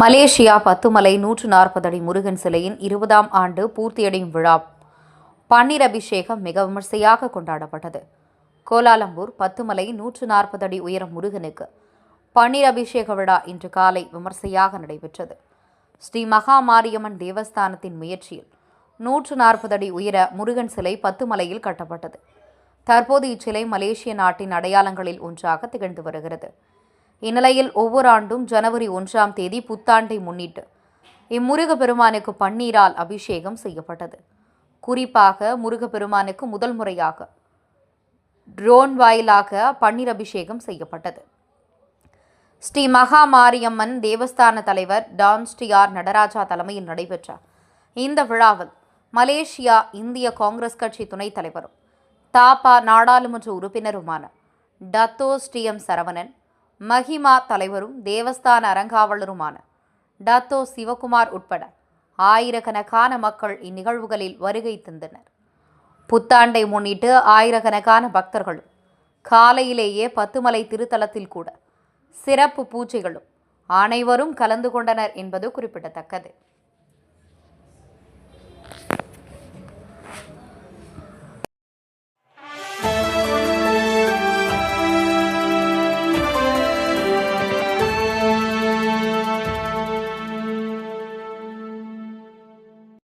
Malaysia Batumalai நூற்று நாற்பது அடி முருகன் சிலையின் இருபதாம் ஆண்டு பூர்த்தியடையும் விழா. பன்னீர் அபிஷேகம் மிக விமர்சையாக கொண்டாடப்பட்டது. கோலாலம்பூர் பத்துமலை நூற்று நாற்பது அடி உயரம் முருகனுக்கு. பன்னீர் அபிஷேக விழா இன்று காலை விமர்சையாக நடைபெற்றது. ஸ்ரீ மகா மாரியம்மன் தேவஸ்தானத்தின் முயற்சியில் நூற்று நாற்பது அடி உயர முருகன் சிலை பத்துமலையில் கட்டப்பட்டது. தற்போது இச்சிலை மலேசிய நாட்டின் அடையாளங்களில் ஒன்றாக திகழ்ந்து வருகிறது. இந்நிலையில் ஒவ்வொரு ஆண்டும் ஜனவரி ஒன்றாம் தேதி புத்தாண்டை முன்னிட்டு இம்முருக பெருமானுக்கு பன்னீரால் அபிஷேகம் செய்யப்பட்டது. குறிப்பாக முருகப்பெருமானுக்கு முதல் முறையாக ட்ரோன் வாயிலாக பன்னீர் அபிஷேகம் செய்யப்பட்டது. ஸ்ரீ மகா மாரியம்மன் தேவஸ்தான தலைவர் டான் ஸ்ரீ ஆர் நடராஜா தலைமையில் நடைபெற்ற இந்த விழாவில் மலேசியா இந்திய காங்கிரஸ் கட்சி துணைத் தலைவரும் தாபா நாடாளுமன்ற உறுப்பினருமான டத்தோ ஸ்ரீஎம் சரவணன் மஹிமா தலைவரும் தேவஸ்தான அறங்காவலருமான டத்தோ சிவகுமார் உட்பட ஆயிரக்கணக்கான மக்கள் இந்நிகழ்வுகளில் வருகை தந்தனர். புத்தாண்டை முன்னிட்டு ஆயிரக்கணக்கான பக்தர்களும் காலையிலேயே பத்துமலை திருத்தலத்தில் கூட சிறப்பு பூஜைகளும் அனைவரும் கலந்து கொண்டனர் என்பது குறிப்பிடத்தக்கது.